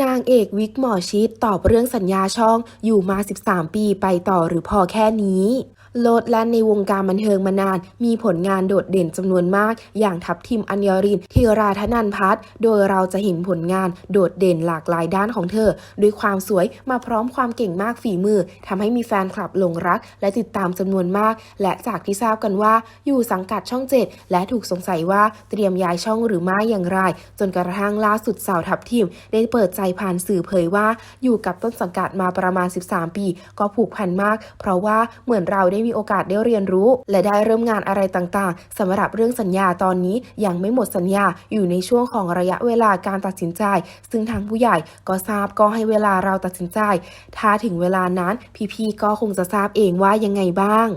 นางเอกวิกหมอชิดตอบเรื่องสัญญาช่องอยู่มา 13 ปีไปต่อหรือพอแค่นี้ โลดแล่นในวงการบันเทิงมานาน มีผลงานโดดเด่นจำนวนมาก อย่างทัพทิมอัญญรินธีราธนันพัฒน์โดยเราจะเห็นผลงานโดดเด่นหลากหลายด้านของเธอ ด้วยความสวยมาพร้อมความเก่งมากฝีมือทำให้มีแฟนคลับหลงรัก และติดตามจำนวนมาก และจากที่ทราบกันว่า อยู่สังกัดช่องเจ็ดและถูกสงสัยว่าเตรียมย้ายช่องหรือไม่อย่างไร จนกระทั่งล่าสุดสาวทัพทิม ได้เปิดใจผ่านสื่อเผยว่า อยู่กับต้นสังกัดมาประมาณ 13 ปี ก็ผูกพันมาก เพราะว่าเหมือนเราได้มีโอกาสได้เรียนรู้ และได้เริ่มงานอะไรต่างๆสำหรับเรื่องสัญญาตอนนี้ยังไม่หมดสัญญาอยู่ในช่วงของระยะเวลาการตัดสินใจ ซึ่งทางผู้ใหญ่ก็ทราบก็ให้เวลาเราตัดสินใจ ถ้าถึงเวลานั้นพี่ๆก็คงจะทราบเองว่ายังไงบ้าง